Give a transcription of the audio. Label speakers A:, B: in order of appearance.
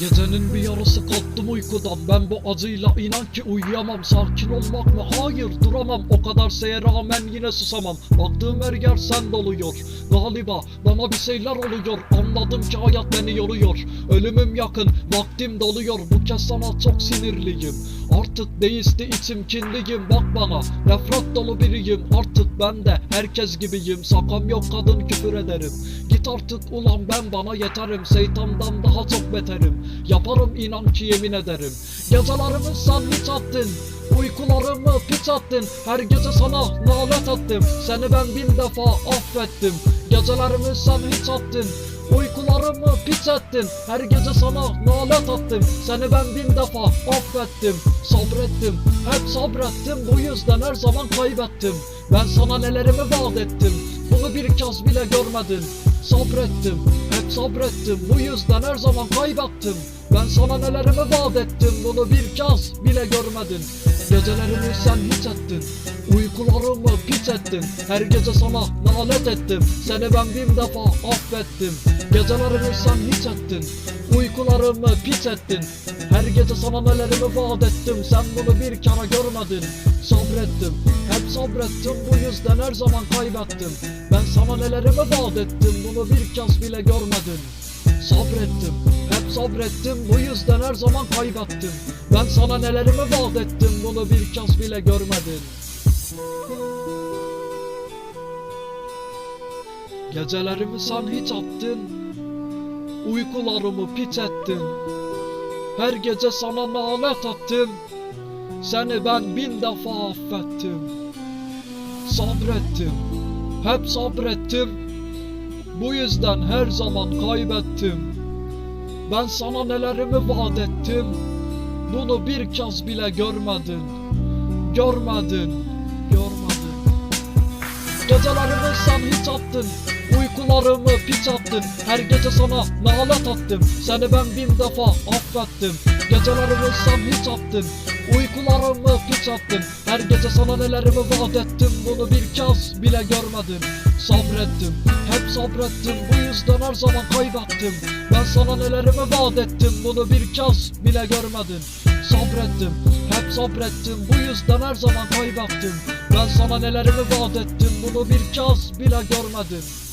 A: Gecenin bir yarısı kalktım uykudan. Ben bu acıyla inan ki uyuyamam. Sakin olmak mı? Hayır duramam. O kadar şeye rağmen yine susamam. Baktığım her yer sen doluyor. Galiba bana bir şeyler oluyor. Anladım ki hayat beni yoruyor. Ölümüm yakın vaktim doluyor. Bu kez sana çok sinirliyim. Artık değişti içim kinliyim. Bak bana nefret dolu biriyim. Artık ben de herkes gibiyim. Sakam yok kadın küfür ederim. Git artık ulan ben bana yeterim. Şeytandan daha çok beterim Yaparım inan ki yemin ederim. Gecelerimi sen hiç attın Uykularımı piç attın. Her gece sana nalet attım Seni ben bin defa affettim. Gecelerimi sen hiç attın Uykularımı piç ettin. Her gece sana nalet attım Seni ben bin defa affettim Sabrettim. Hep sabrettim Bu yüzden her zaman kaybettim. Ben sana nelerimi vaat ettim Bunu bir kez bile görmedin. Sabrettim hep sabrettim. Bu yüzden her zaman kaybettim Ben sana nelerimi vaat ettim Bunu bir kez bile görmedin Gecelerimi sen hiç ettin. Uykularımı piç ettin. Her gece sana nalet ettim. Seni ben bin defa affettim. Gecelerimi sen hiç ettin. Uykularımı piç ettin. Her gece sana nelerimi vaat ettim. Sen bunu bir kere görmedin. Sabrettim. Hep sabrettim. Bu yüzden her zaman kaybettim. Ben sana nelerimi vaat ettim. Bunu bir kez bile görmedin. Sabrettim hep sabrettim Bu yüzden her zaman kaybettim Ben sana nelerimi vaat ettim Bunu bir kez bile görmedin Gecelerimi sen hiç attın Uykularımı piç ettin. Her gece sana nalet attım Seni ben bin defa affettim. Sabrettim Hep sabrettim Bu yüzden her zaman kaybettim Ben sana nelerimi vaat ettim. Bunu bir kez bile görmedin. Görmedin. Görmedin. Gecelerimi sen hiç attın. Uykularımı piç attın. Her gece sana nalet attım Seni ben bin defa affettim. Gecelerimi sen hiç attın. Uykularımı piç attın. Her gece sana nelerimi vaat ettim. Bunu bir kez bile görmedin. Sabrettim hep sabrettim Bu yüzden her zaman kaybettim. Ben sana nelerimi vaat ettim Bunu bir kez bile görmedin. Sabrettim hep sabrettim Bu yüzden her zaman kaybettim. Ben sana nelerimi vaat ettim Bunu bir kez bile görmedin